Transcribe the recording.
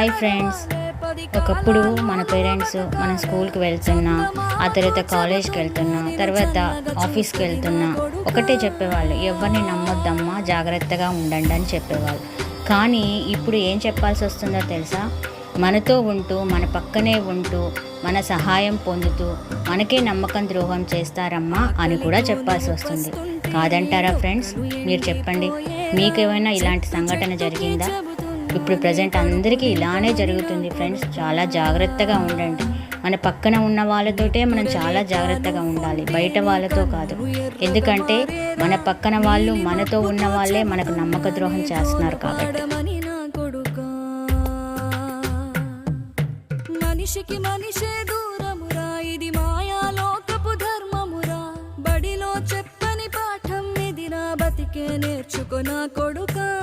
Hi friends ఒకప్పుడు మన parents మన స్కూల్కి వెళ్తున్నా ఆ తర్వాత కాలేజ్కి వెళ్తున్నా తర్వాత ఆఫీస్కి వెళ్తున్నా ఒకటే చెప్పేవాళ్ళు ఎవరిని నమ్మొద్దమ్మా జాగ్రత్తగా ఉండండి అని చెప్పేవాళ్ళు. కానీ ఇప్పుడు ఏం చెప్పాల్సి వస్తుందో తెలుసా? మనతో ఉంటూ మన పక్కనే ఉంటూ మన సహాయం పొందుతూ మనకే నమ్మకం ద్రోహం చేస్తారమ్మా అని కూడా చెప్పాల్సి వస్తుంది. కాదంటారా ఫ్రెండ్స్ మీరు చెప్పండి. మీకేమైనా ఇలాంటి సంఘటన జరిగిందా? ఇప్పుడు ప్రజెంట్ అందరికీ ఇలానే జరుగుతుంది ఫ్రెండ్స్. చాలా జాగ్రత్తగా ఉండండి. మన పక్కన ఉన్న వాళ్ళతోటే మనం చాలా జాగ్రత్తగా ఉండాలి. బయట వాళ్ళతో కాదు. ఎందుకంటే మన పక్కన వాళ్ళు మనతో ఉన్న వాళ్ళే మనకు నమ్మక ద్రోహం చేస్తున్నారు కాబట్టి. నా మనిషికి మనిషే దూరమురా. ఇది మాయాలోకపు ధర్మమురా. బడిలో చెప్పని పాఠం ఇది నా బతికే నేర్చుకో నా కొడుకా.